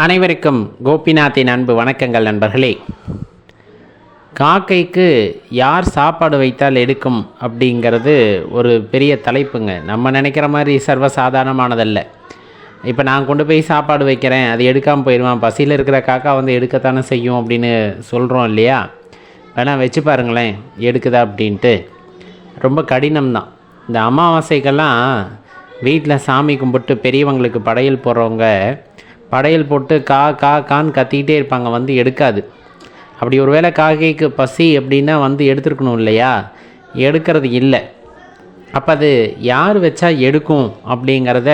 அனைவருக்கும் கோபிநாத்தின் அன்பு வணக்கங்கள் நண்பர்களே. காக்கைக்கு யார் சாப்பாடு வைத்தால் எடுக்கும் அப்படிங்கிறது ஒரு பெரிய தலைப்புங்க. நம்ம நினைக்கிற மாதிரி சர்வசாதாரணமானதல்ல. இப்போ நான் கொண்டு போய் சாப்பாடு வைக்கிறேன் அது எடுக்காமல் போயிடுவான். பசியில் இருக்கிற காக்கா வந்து எடுக்கத்தானே செய்யும் அப்படின்னு சொல்கிறோம் இல்லையா? வேணால் வச்சு பாருங்களேன் எடுக்குதா அப்படின்ட்டு. ரொம்ப கடினம்தான். இந்த அமாவாசைக்கெல்லாம் வீட்டில் சாமி கும்பிட்டு பெரியவங்களுக்கு படையல் போடுறவங்க படையல் போட்டு கா கா கான்னு கத்திக்கிட்டே இருப்பாங்க வந்து எடுக்காது. அப்படி ஒருவேளை காக்கைக்கு பசி அப்படின்னா வந்து எடுத்துருக்கணும் இல்லையா? எடுக்கிறது இல்லை. அப்போ அது யார் வச்சா எடுக்கும் அப்படிங்கிறத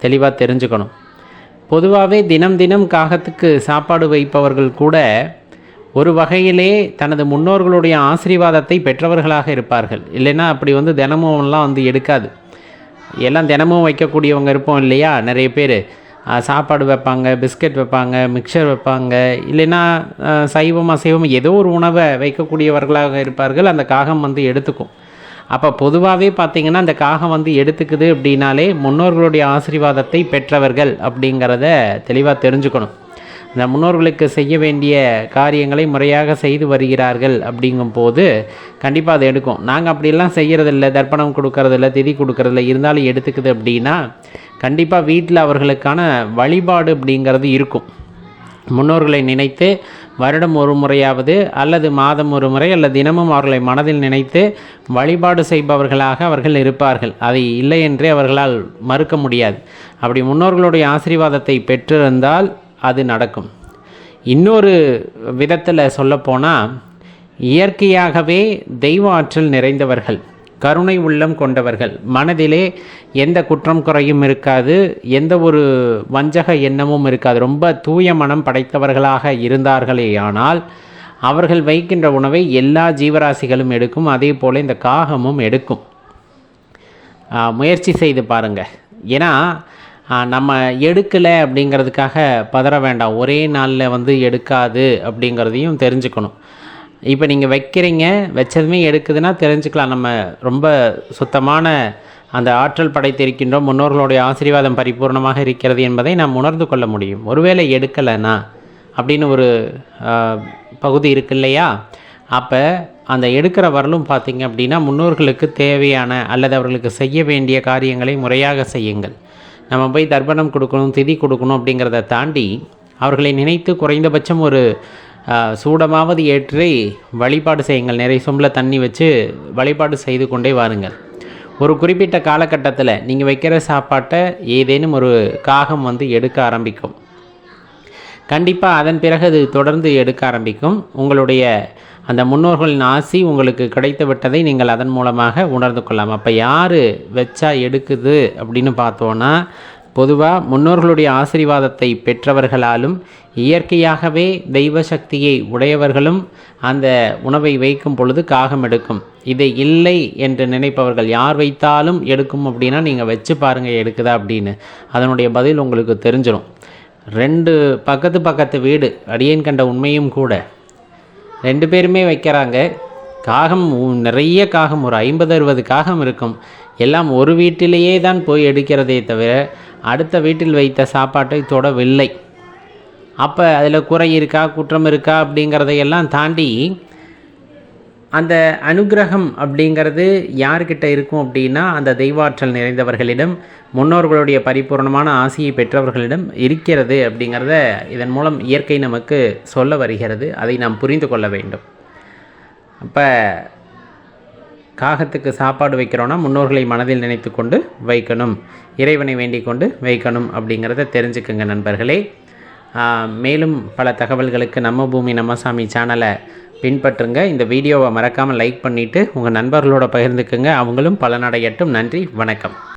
தெளிவாக தெரிஞ்சுக்கணும். பொதுவாகவே தினம் தினம் காகத்துக்கு சாப்பாடு வைப்பவர்கள் கூட ஒரு வகையிலே தனது முன்னோர்களுடைய ஆசீர்வாதத்தை பெற்றவர்களாக இருப்பார்கள். இல்லைன்னா அப்படி வந்து தினமும்லாம் வந்து எடுக்காது. எல்லாம் தினமும் வைக்கக்கூடியவங்க இருப்போம் இல்லையா? நிறைய பேர். சாப்பாடு வைப்பாங்க பிஸ்கட் வைப்பாங்க மிக்சர் வைப்பாங்க. இல்லைன்னா சைவம் அசைவம் ஏதோ ஒரு உணவை வைக்கக்கூடியவர்களாக இருப்பார்கள். அந்த காகம் வந்து எடுத்துக்கும். அப்போ பொதுவாகவே பார்த்திங்கன்னா அந்த காகம் வந்து எடுத்துக்குது அப்படின்னாலே முன்னோர்களுடைய ஆசீர்வாதத்தை பெற்றவர்கள் அப்படிங்கிறத தெளிவாக தெரிஞ்சுக்கணும். இந்த முன்னோர்களுக்கு செய்ய வேண்டிய காரியங்களை முறையாக செய்து வருகிறார்கள் அப்படிங்கும்போது கண்டிப்பாக அதை எடுக்கும். நாங்கள் அப்படிலாம் செய்கிறதில்ல தர்ப்பணம் கொடுக்கறதில்ல திதி கொடுக்கறதில்ல இருந்தாலும் எடுத்துக்குது அப்படின்னா கண்டிப்பாக வீட்டில் அவர்களுக்கான வழிபாடு அப்படிங்கிறது இருக்கும். முன்னோர்களை நினைத்து வருடம் ஒரு முறையாவது அல்லது மாதம் ஒரு முறை அல்லது தினமும் அவர்களை மனதில் நினைத்து வழிபாடு செய்பவர்களாக அவர்கள் இருப்பார்கள். அதை இல்லை என்றே அவர்களால் மறுக்க முடியாது. அப்படி முன்னோர்களுடைய ஆசீர்வாதத்தை பெற்றிருந்தால் அது நடக்கும். இன்னொரு விதத்தில் சொல்லப்போனால் இயற்கையாகவே தெய்வ ஆற்றல் நிறைந்தவர்கள். கருணை உள்ளம் கொண்டவர்கள். மனதிலே எந்த குற்றம் குறையும் இருக்காது எந்த ஒரு வஞ்சக எண்ணமும் இருக்காது. ரொம்ப தூய மனம் படைத்தவர்களாக இருந்தார்களேயானால் அவர்கள் வைக்கின்ற உணவை எல்லா ஜீவராசிகளும் எடுக்கும் அதே போல் இந்த காகமும் எடுக்கும். முயற்சி செய்து பாருங்கள் ஏன்னா நம்ம எடுக்கலை அப்படிங்கிறதுக்காக பதற வேண்டாம். ஒரே நாளில் வந்து எடுக்காது அப்படிங்கிறதையும் தெரிஞ்சுக்கணும். இப்போ நீங்கள் வைக்கிறீங்க வச்சதுமே எடுக்குதுன்னா தெரிஞ்சுக்கலாம். நம்ம ரொம்ப சுத்தமான அந்த ஆற்றல் படைத்திருக்கின்றோம் முன்னோர்களுடைய ஆசீர்வாதம் பரிபூர்ணமாக இருக்கிறது என்பதை நாம் உணர்ந்து கொள்ள முடியும். ஒருவேளை எடுக்கலைன்னா அப்படின்னு ஒரு பகுதி இருக்கு இல்லையா? அப்போ அந்த எடுக்கிற வரலும் பார்த்தீங்க அப்படின்னா முன்னோர்களுக்கு தேவையான அல்லது அவர்களுக்கு செய்ய வேண்டிய காரியங்களை முறையாக செய்யுங்கள். நம்ம போய் தர்ப்பணம் கொடுக்கணும் திதி கொடுக்கணும் அப்படிங்கிறத தாண்டி அவர்களை நினைத்து குறைந்தபட்சம் ஒரு சூடமாவது ஏற்றி வழிபாடு செய்யுங்கள். நிறைய சொம்பில் தண்ணி வச்சு வழிபாடு செய்து கொண்டே வாருங்கள். ஒரு குறிப்பிட்ட காலகட்டத்தில் நீங்கள் வைக்கிற சாப்பாட்டை ஏதேனும் ஒரு காகம் வந்து எடுக்க ஆரம்பிக்கும். கண்டிப்பாக அதன் பிறகு அது தொடர்ந்து எடுக்க ஆரம்பிக்கும். உங்களுடைய அந்த முன்னோர்களின் ஆசி உங்களுக்கு கிடைத்து விட்டதை நீங்கள் அதன் மூலமாக உணர்ந்து கொள்ளலாம். அப்போ யார் வச்சா எடுக்குது அப்படின்னு பார்த்தோன்னா பொதுவாக முன்னோர்களுடைய ஆசீர்வாதத்தை பெற்றவர்களாலும் இயற்கையாகவே தெய்வ சக்தியை உடையவர்களும் அந்த உணவை வைக்கும் பொழுது காகம் எடுக்கும். இதை இல்லை என்று நினைப்பவர்கள் யார் வைத்தாலும் எடுக்கும் அப்படின்னா நீங்கள் வச்சு பாருங்கள் எடுக்குதா அப்படின்னு. அதனுடைய பதில் உங்களுக்கு தெரிஞ்சிடும் ரெண்டு பக்கத்து பக்கத்து வீடு அடியேன் கண்ட உண்மையும் கூட. ரெண்டு பேருமே வைக்கிறாங்க. காகம் நிறைய காகம் ஒரு ஐம்பது அறுபது காகம் இருக்கும். எல்லாம் ஒரு வீட்டிலேயே தான் போய் எடுக்கிறதே தவிர அடுத்த வீட்டில் வைத்த சாப்பாட்டை தொடவில்லை. அப்போ அதில் குறை இருக்கா குற்றம் இருக்கா அப்படிங்கிறதையெல்லாம் தாண்டி அந்த அனுக்கிரகம் அப்படிங்கிறது யார்கிட்ட இருக்கும் அப்படின்னா அந்த தெய்வாற்றல் நிறைந்தவர்களிடம் முன்னோர்களுடைய பரிபூர்ணமான ஆசையை பெற்றவர்களிடம் இருக்கிறது அப்படிங்கிறத இதன் மூலம் இயற்கை நமக்கு சொல்ல வருகிறது. அதை நாம் புரிந்து கொள்ள வேண்டும். அப்போ காகத்துக்கு சாப்பாடு வைக்கிறோன்னா முன்னோர்களை மனதில் நினைத்து கொண்டு வைக்கணும். இறைவனை வேண்டிக் கொண்டு வைக்கணும் அப்படிங்கிறத தெரிஞ்சுக்குங்க நண்பர்களே. மேலும் பல தகவல்களுக்கு நம்ம பூமி நம்ம சாமி சேனலை பின்பற்றுங்க. இந்த வீடியோவை மறக்காமல் லைக் பண்ணிவிட்டு உங்கள் நண்பர்களோட பகிர்ந்துக்குங்க. அவங்களும் பலனடையட்டும். நன்றி. வணக்கம்.